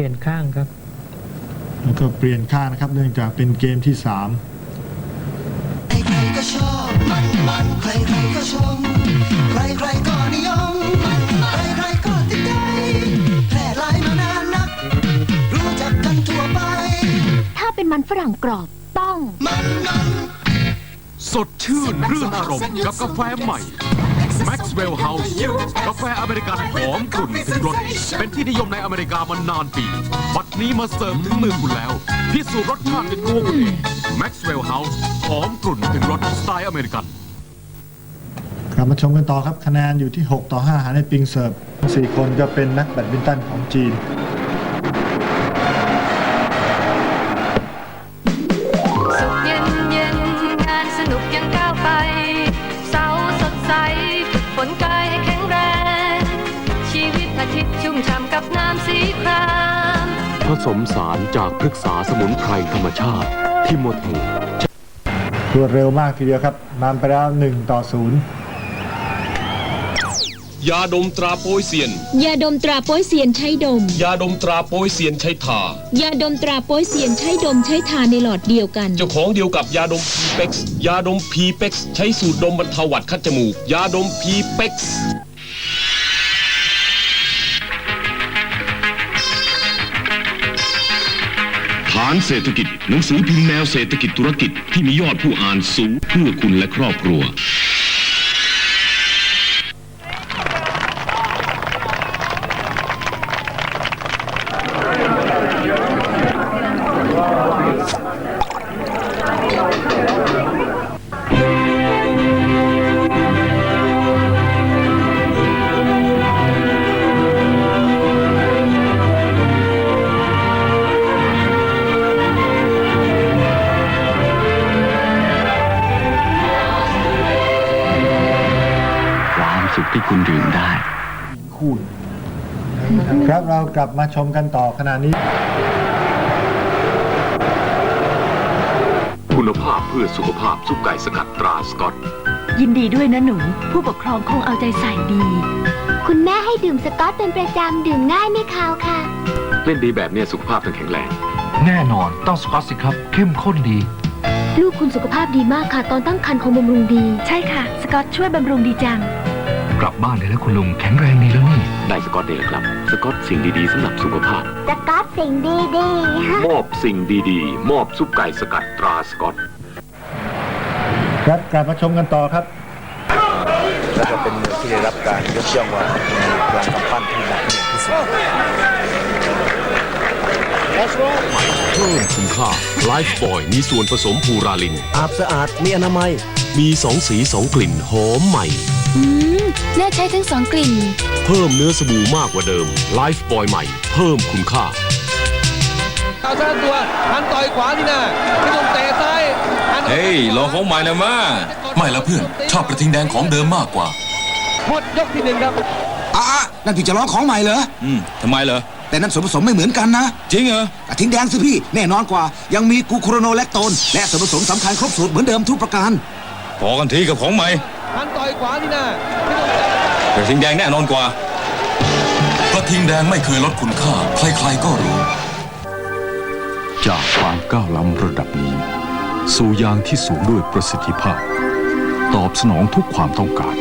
ปลี่ยนข้างครับ แล้วก็เปลี่ยนข้างนะครับ เนื่องจากเป็นเกมที่3ใครๆก็ชอบมันมันใครๆก็ชมใครๆก็นิยมมันใครๆก็ติดใจแพร่หลายมานานนัก รู้จักกันทั่วไป ถ้าเป็นมันฝรั่งกรอบต้อง มันมัน สดชื่นรื่นอารมณ์กับกาแฟใหม่ Maxwell House กาแฟอเมริกันหอมกลุ่นถึงรสเป็นที่นิยมในอเมริกามานานปีบัดนี้มาเสิร์ฟถึงมือคุณแล้ว พิสูจน์รสชาติด้วยตัวคุณเอง Maxwell House หอมกลุ่นถึงรสสไตล์อเมริกัน กลับมาชมกันต่อครับคะแนนอยู่ที่ 6 ต่อ5หาในปิงเสิร์ฟทั้ง4คนก็เป็นนักแบดมินตันของจีน ผสมสารจากพฤกษาสมุนไพรธรรมชาติที่หมดถูกรวดเร็วมากทีเดียวครับนำไปแล้ว1ต่อ0ยาดมตราโปยเซียน ยาดมตราโป้ยเซียนใช้ดม ยาดมตราโปยเซียนใช้ทายาดมตราโป้ยเซียนใช้ดมใช้ทาในหลอดเดียวกัน เจ้าของเดียวกับยาดมพีเป็กซ์ยาดมพีเป็กซ์ใช้สูตรดมบรรเทาหวัดคัดจมูก ยาดมพีเป็กซ์านเศรษฐกิจ หนังสือพิมพ์แนวเศรษฐกิจธุรกิจที่มียอดผู้อ่านสูงเพื่อคุณและครอบครัว เรากลับมาชมกันต่อขณะนี้ คุณภาพเพื่อสุขภาพซุปไก่สกัดตราสกอต ยินดีด้วยนะหนู ผู้ปกครองคงเอาใจใส่ดี คุณแม่ให้ดื่มสกอตเป็นประจำ ดื่มง่ายไม่คาวค่ะ เล่นดีแบบเนี้ยสุขภาพต้องแข็งแรง แน่นอนต้องสกอตสิครับ เข้มข้นดี ลูกคุณสุขภาพดีมากค่ะ ตอนตั้งครรภ์คงบำรุงดี ใช่ค่ะ สกอตช่วยบำรุงดีจัง กลับบ้านเลยแล้วคุณลุงแข็งแรงดีแล้วนี่ ได้สกอตเดย์ครับ สกอตสิ่งดีๆสำหรับสุขภาพ สกอตสิ่งดีดีมอบสิ่งดีๆ มอบซุปไก่สกัดตราสกอต ครับกลับมาชมกันต่อครับ และก็เป็นเมืองที่ได้รับการยกย่องว่ามีพลังกำปั้นที่หนักหน่วงที่สุด เพิ่มคุณค่าไลฟ์บอยมีส่วนผสมพูราลิน อาบสะอาด มีอนามัย มีสองสีสองกลิ่นหอมใหม่ อืม น่าใช้ทั้งสองกลิ่น เพิ่มเนื้อสบู่มากกว่าเดิมไลฟ์บอยใหม่ เพิ่มคุณค่า เอาชนะตัวหันต่อยขวานี่นะพี่ตุ้มเตะซ้ายหันเฮ้ยลองของใหม่นะมาไม่ละเพื่อน ชอบกระทิงแดงของเดิมมากกว่า หมดยกที่หนึ่งครับอะนั่นพี่จะร้องของใหม่เหรอ อืมทำไมเหรอ แต่นั่นส่วนผสมไม่เหมือนกันนะจริงเหรอ กระทิงแดงสิพี่ แน่นอนกว่า ยังมีกลูโคโรโนแลคโตน และส่วนผสมสำคัญครบสูตรเหมือนเดิมทุกประการ พอกันทีกับของใหม่หันต่อยขวานี่นะพี่ตุ้มเตะกระทิงแดงแน่นอนกว่า กระทิงแดงไม่เคยลดคุณค่า ใครๆก็รู้ จากความก้าวล้ำระดับนี้ สู่ยางที่สูงด้วยประสิทธิภาพ ตอบสนองทุกความต้องการ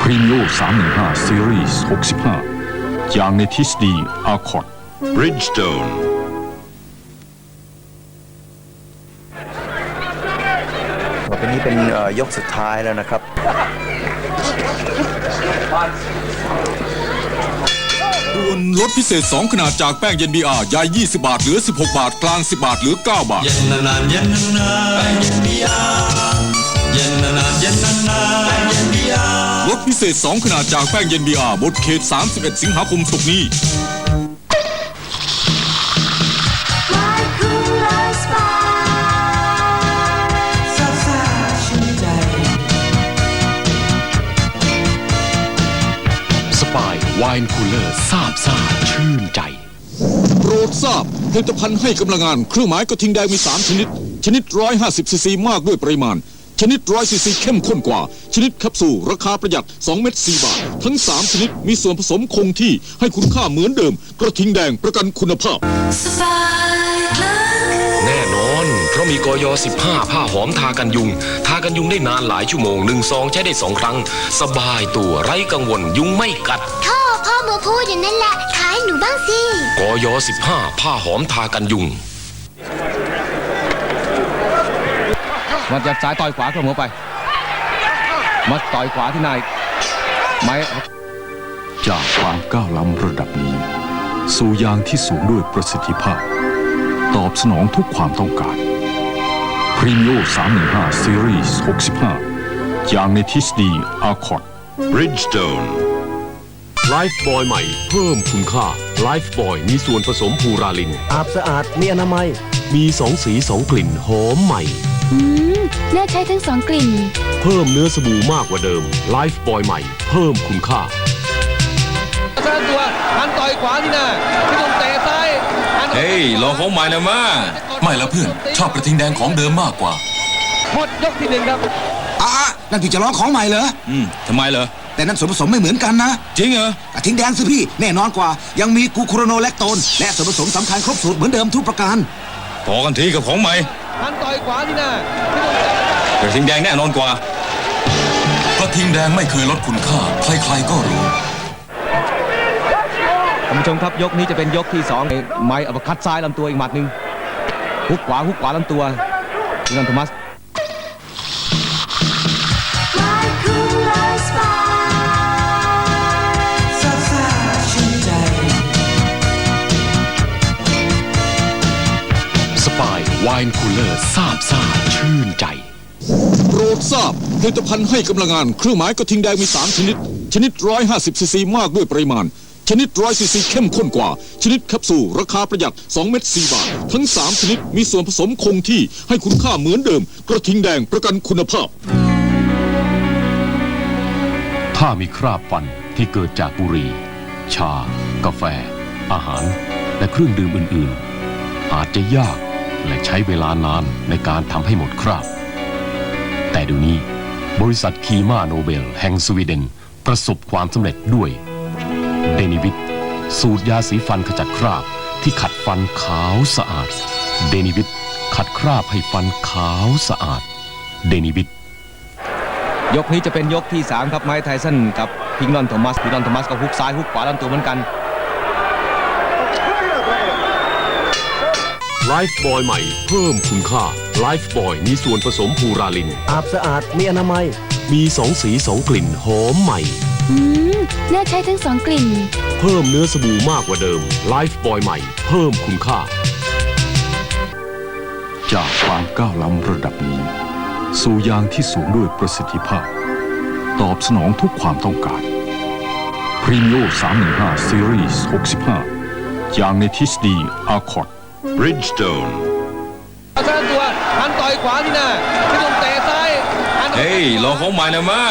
p r e m i o 315 Series 65 ยางในทิสดีอาคอร์ด Bridgestone เป็นเอ่อยกสุดท้ายแล้วนะครับด่วนลดพิเศษ 2 ขนาดจากแป้งเย็นบีอาร์ยาย20 บาท เหลือ 16 บาท กลาง 10 บาท เหลือ 9 บาท เย็นนานๆเย็นนานๆแป้งเย็นบีอาเย็นนานๆเย็นนานๆแป้งเย็นบีอาลดพิเศษ 2 ขนาดจากแป้งเย็นบีอาร์หมดเขต 31 สิงหาคมศกร์นี้ วน์คูลเลอร์ซาบซ่าชื่นใจ โปรดทราบผลิตภัณฑ์ให้กำลังงาน เครื่องหมายกระทิงแดงมี 3 ชนิด ชนิด 150ซีซีมากด้วยปริมาณชชนิดร้อยซีซีเข้มข้นกว่า ชนิดแคปซูลราคาประหยัด 2 เม็ด4บาท ทั้ง 3 ชนิดมีส่วนผสมคงที่ให้คุณค่าเหมือนเดิม กระทิงแดงประกันคุณภาพ แน่นอน เพราะมีกอย15 ผ้าหอมทากันยุง ทากันยุงได้นานหลายชั่วโมงหนึ่งซองใช้ได้สองครั้ง สบายตัวไร้กังวลยุงไม่กัดพ่อ พ่อมาพูดอย่างนั้นแหละ ขายหนูบ้างสิกอย15 ผ้าหอมทากันยุงมาจากซ้ายต่อยขวาเข้าหัวไปมาต่อยขวาที่นายไม้จากความก้าวล้ำระดับนี้ สู่ยางที่สูงด้วยประสิทธิภาพ ตอบสนองทุกความต้องการ p r e m i o 315 Series 65 ยางในทิสดีอาคอร์ด Bridgestone ไลฟ์บอยใหม่เพิ่มคุณค่าไลฟ์บอยมีส่วนผสมพูราลิน อาบสะอาดมีอนามัย มีสองสีสองกลิ่นหอมใหม่ อืมน่าใช้ทั้งสองกลิ่น เพิ่มเนื้อสบู่มากกว่าเดิมไลฟ์บอยใหม่ เพิ่มคุณค่าสร้างตัวหันต่อยขวาที่หน้าพี่ตุ้มเตะซ้ายหันเฮ้ยลองของใหม่นะมาไม่ละเพื่อน ชอบกระทิงแดงของเดิมมากกว่าหมดยกที่หนึ่งครับอะนั่นพี่จะร้องของใหม่เหรออืมทำไมเหรอ แต่นั่นส่วนผสมไม่เหมือนกันนะจริงเหรอ กระทิงแดงสิพี่ แน่นอนกว่า ยังมีกลูโคโรโนแลคโตน และส่วนผสมสำคัญครบสูตรเหมือนเดิมทุกประการ พอกันทีกับของใหม่หันต่อยขวาที่หน้าพี่ตุ้มเตะกระทิงแดงแน่นอนกว่า กระทิงแดงไม่เคยลดคุณค่า ใครๆก็รู้ ท่านผู้ชมครับยกนี้จะเป็นยกที่สองไม้อัปคัดซ้ายลำตัวอีกหมัดหนึ่งฮุกขวาฮุกขวาลำตัวดิลันโทมัสส ปายไวน์คูลเลอร์ซาบซ่าชื่นใจ โปรดทราบผลิตภัณฑ์ให้กำลังงาน เครื่องหมายกระทิงแดงมี 3 ชนิด ชนิด 150ซีซีมากด้วยปริมาณ ชนิด100ซีซีเข้มข้นกว่า ชนิดแคปซูลราคาประหยัด 2 เม็ด4บาท ทั้ง 3 ชนิดมีส่วนผสมคงที่ให้คุณค่าเหมือนเดิม กระทิงแดงประกันคุณภาพ ถ้ามีคราบฟันที่เกิดจากบุหรี่ ชา กาแฟ อาหาร และเครื่องดื่มอื่น ๆ อาจจะยาก และใช้เวลานานในการทำให้หมดคราบ แต่ดี๋ยวนี้ บริษัทคีมาโนเบล แห่งสวีเดน ประสบความสำเร็จด้วย เดนิวิตสูตรยาสีฟันขจัดคราบที่ขัดฟันขาวสะอาด เดนิวิตขัดคราบให้ฟันขาวสะอาด เดนิวิตยกนี้จะเป็นยกที่ 3 ครับไม้ไทสันกับพิงลอนโทมัสพิงลอนโทมัสก็ฮุกซ้ายฮุกขวาลำตัวเหมือนกัน ไลฟ์บอยใหม่เพิ่มคุณค่าไลฟ์บอยมีส่วนผสมพูราลิน อาบสะอาดมีอนามัย มีสองสีสองกลิ่นหอมใหม่ อืมน่าใช้ทั้งสองกลิ่น เพิ่มเนื้อสบู่มากกว่าเดิมไลฟ์บอยใหม่เพิ่มคุณค่า จากความก้าวล้ำระดับนี้ สู่ยางที่สูงด้วยประสิทธิภาพ ตอบสนองทุกความต้องการ p r e m i o 315 Series 65 ยางในทิสดีอาคอร์ด Bridgestone สร้างตัวหันต่อยขวาที่หน้าพี่ตุ้มเตะซ้ายหันเฮ้ยลองของใหม่นะมา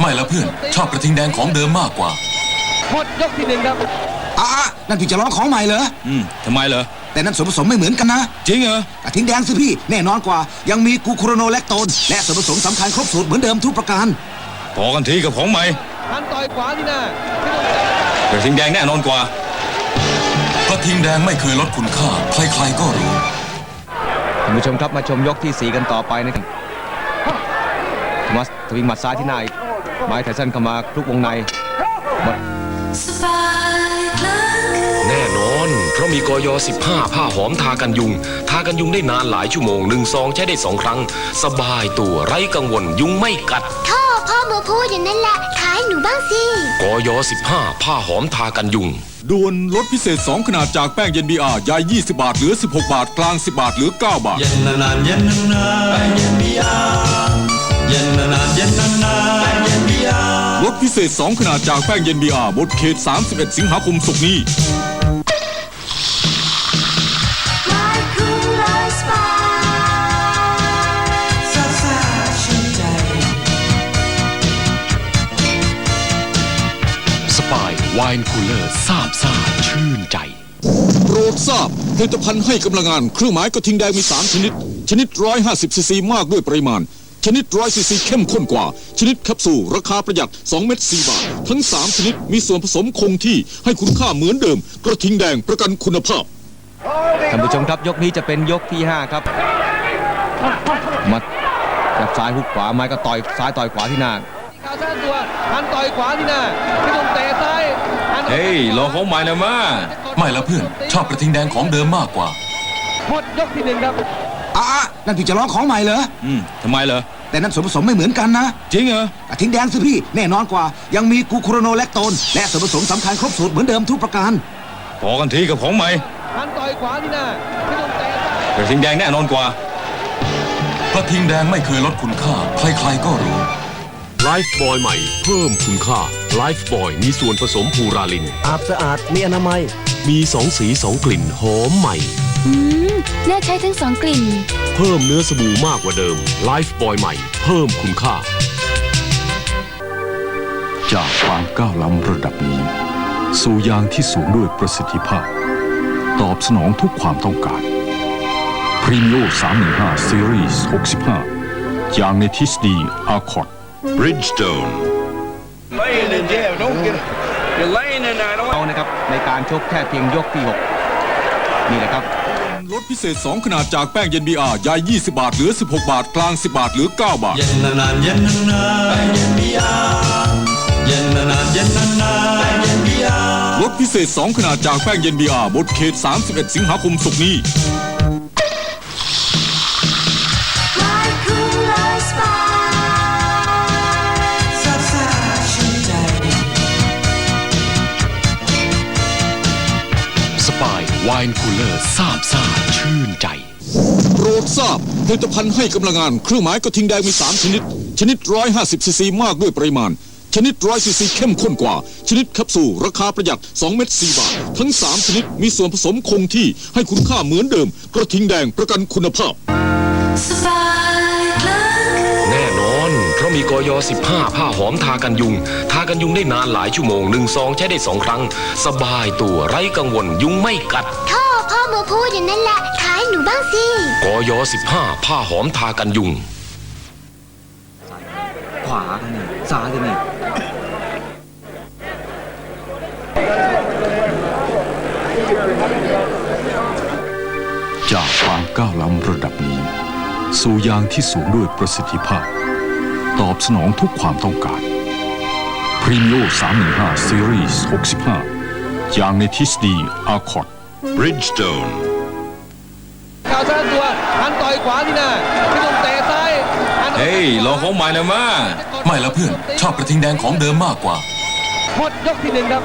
ไม่ละเพื่อน ชอบกระทิงแดงของเดิมมากกว่า หมดยกที่หนึ่งครับอะนั่นพี่จะร้องของใหม่เหรอ อืมทำไมเหรอ แต่นั่นส่วนผสมไม่เหมือนกันนะ จริงเหรอ กระทิงแดงสิพี่ แน่นอนกว่า ยังมีกลูโคโรโนแลคโตน และส่วนผสมสำคัญครบสูตรเหมือนเดิมทุกประการ พอกันทีกับของใหม่หันต่อยขวาที่หน้าพี่ตุ้มเตะกระทิงแดงแน่นอนกว่า กระทิงแดงไม่เคยลดคุณค่า ใครๆก็รู้ ท่านผู้ชมครับมาชมยกที่4กันต่อไปนะครับโทมัสทวิงหมัดซ้ายที่หน้าอีกไม้ไทสันเข้ามาคลุกวงในหมดแน่นอน เพราะมีกอย15 ผ้าหอมทากันยุง ทากันยุงได้นานหลายชั่วโมงหนึ่งซองใช้ได้สองครั้ง สบายตัวไร้กังวลยุงไม่กัด พ่อพ่อมาพูดอย่างนั้นแหละขายหนูบ้างสิกอย15 ผ้าหอมทากันยุง ด่วนลดพิเศษ 2 ขนาดจากแป้งเย็นบีอาร์ยาย20 บาท เหลือ 16 บาท กลาง 10 บาท เหลือ 9 บาทลดพิเศษ 2 ขนาดจากแป้งเย็นบีอาร์บนเขต 31 สิงหาคมศกนี้ วน์คูลเลอร์ซาบซ่าชื่นใจ โปรดทราบผลิตภัณฑ์ให้กำลังงาน เครื่องหมายกระทิงแดงมี 3 ชนิด ชนิด 150ซีซีมากด้วยปริมาณชชนิดร้อยซีซีเข้มข้นกว่า ชนิดแคปซูลราคาประหยัด 2 เม็ด4บาท ทั้ง 3 ชนิดมีส่วนผสมคงที่ให้คุณค่าเหมือนเดิม กระทิงแดงประกันคุณภาพท่านผู้ชมครับยกนี้จะเป็นยกที่ 5 ครับมาจับซ้ายหุกขวาไม้ก็ต่อยซ้ายต่อยขวาที่หน้าก้าว สร้างตัวหันต่อยขวาที่หน้าพี่ตุ้มเตะซ้ายเฮ้ยลองของใหม่นะมาไม่ละเพื่อน ชอบกระทิงแดงของเดิมมากกว่าหมดยกที่หนึ่งครับอะอะนั่นพี่จะร้องของใหม่เหรออืมทำไมเหรอแต่นั่นส่วนผสมไม่เหมือนกันนะ จริงเหรอกระทิงแดงสิพี่แน่นอนกว่า ยังมีกลูโคโรโนแลคโตน และส่วนผสมสำคัญครบสูตรเหมือนเดิมทุกประการพอกันทีกับของใหม่หันต่อยขวาที่หน้าพี่ตุ้มเตะซ้ายกระทิงแดงแน่นอนกว่า กระทิงแดงไม่เคยลดคุณค่า ใครๆก็รู้ ไลฟ์บอยใหม่เพิ่มคุณค่าไลฟ์บอยมีส่วนผสมพูราลิน อาบสะอาดมีอนามัย มีสองสีสองกลิ่นหอมใหม่ อืมน่าใช้ทั้งสองกลิ่น เพิ่มเนื้อสบู่มากกว่าเดิมไลฟ์บอยใหม่เพิ่มคุณค่า จากความก้าวล้ำระดับนี้ สู่ยางที่สูงด้วยประสิทธิภาพ ตอบสนองทุกความต้องการพรีมิโอ315 Series 65ยางในทิสดีอาคอร์ด Bridgestone เอานะครับในการชกแค่เพียงยกที่ 6 นี่แหละครับ ลดพิเศษ 2 ขนาดจากแป้งเย็นบีอาร์ใหญ่ 20 บาท เหลือ 16 บาท กลาง 10 บาท เหลือ 9 บาทลดพิเศษ 2 ขนาดจากแป้งเย็นบีอาร์บดเขต 31 สิงหาคมศกร์นี้ สปายไวน์คูลเลอร์ซาบซ่าชื่นใจ โปรดทราบผลิตภัณฑ์ให้กำลังงาน เครื่องหมายกระทิงแดงมี 3 ชนิด ชนิด 150ซีซีมากด้วยปริมาณ ชนิด100ซีซีเข้มข้นกว่า ชนิดแคปซูลราคาประหยัด 2 เม็ด4บาท ทั้ง 3 ชนิดมีส่วนผสมคงที่ให้คุณค่าเหมือนเดิม กระทิงแดงประกันคุณภาพ แน่นอน เพราะมีกอย15 ผ้าหอมทากันยุง ทา กันยุงได้นานหลายชั่วโมงหนึ่งซองใช้ได้สองครั้ง สบายตัวไร้กังวลยุงไม่กัดท่อพ่อมาพูดอย่างนั้นแหละขายหนูบ้างสิกอย15ผ้าหอมทากันยุง ขวากันนี่ซ้ายกันนี่จากความก้าวล้ำระดับนี้ สู่ยางที่สูงด้วยประสิทธิภาพ ตอบสนองทุกความต้องการพ รีมิโอ315 Series 65ยางในทิสดีอาคอร์ด Bridgestone ก้าวสร้างตัวหันต่อยขวาที่หน้าพี่ตุ้มเตะซ้ายเฮ้ยลองของใหม่นะมาไม่ละเพื่อน ชอบกระทิงแดงของเดิมมากกว่าหมดยกที่หนึ่งครับ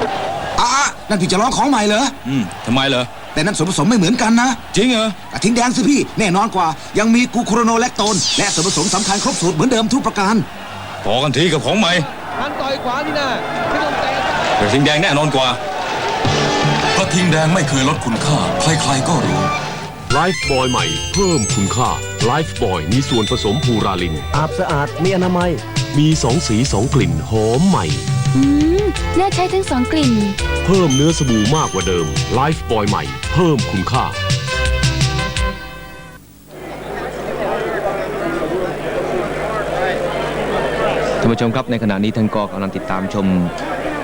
อะอะนั่นพี่จะร้องของใหม่เหรอ อืมทำไมเหรอ แต่นั่นส่วนผสมไม่เหมือนกันนะ จริงเหรอกระทิงแดงสิพี่ แน่นอนกว่า ยังมีกลูโคโรโนแลคโตน และส่วนผสมสำคัญครบสูตรเหมือนเดิมทุกประการ พอกันทีกับของใหม่หันต่อ ยขวาที่หน้าพี่ตุ้มเตะกระทิงแดงแน่นอนกว่ากระทิงแดงไม่เคยลดคุณค่า ใครๆก็รู้ ไลฟ์บอยใหม่เพิ่มคุณค่าไลฟ์บอยมีส่วนผสมพูราลิน อาบสะอาดมีอนามัย มีสองสีสองกลิ่นหอมใหม่ อืมน่าใช้ทั้งสองกลิ่น เพิ่มเนื้อสบู่มากกว่าเดิมไลฟ์บอยใหม่เพิ่มคุณค่า ท่านผู้ชมครับในขณะนี้ท่านก็กำลังติดตามชม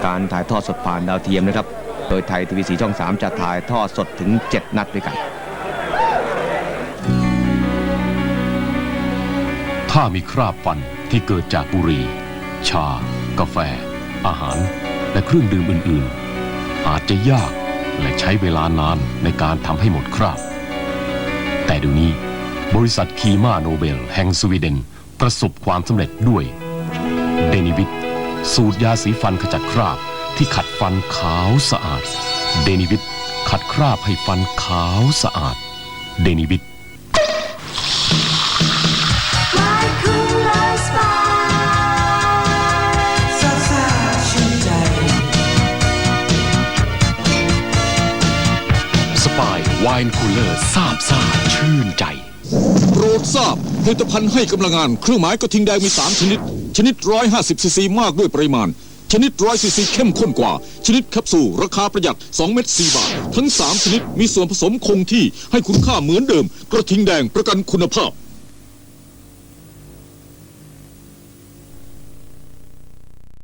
การถ่ายทอดสดผ่านดาวเทียมนะครับ โดยไทยทีวีสีช่อง 3 จะถ่ายทอดสดถึง 7 นัดด้วยกัน ถ้ามีคราบฟันที่เกิดจากบุหรี่ ชา กาแฟ อาหาร และเครื่องดื่มอื่น ๆ อาจจะยากและใช้เวลานานในการทำให้หมดคราบ แต่เดี๋ยวนี้ บริษัทคีมาโนเบล แห่งสวีเดน ประสบความสำเร็จด้วย เดนิวิตสูตรยาสีฟันขจัดคราบที่ขัดฟันขาวสะอาด เดนิวิตขัดคราบให้ฟันขาวสะอาด เดนิวิตสปายไวน์คูลเลอร์ซาบซ่าชื่นใจ โปรดทราบผลิตภัณฑ์ให้กำลังงาน เครื่องหมายกระทิงแดงมี 3 ชนิด ชนิด 150ซีซีมากด้วยปริมาณ ชนิด100ซีซีเข้มข้นกว่า ชนิดแคปซูลราคาประหยัด 2 เม็ด4บาท ทั้ง 3 ชนิดมีส่วนผสมคงที่ให้คุณค่าเหมือนเดิม กระทิงแดงประกันคุณภาพ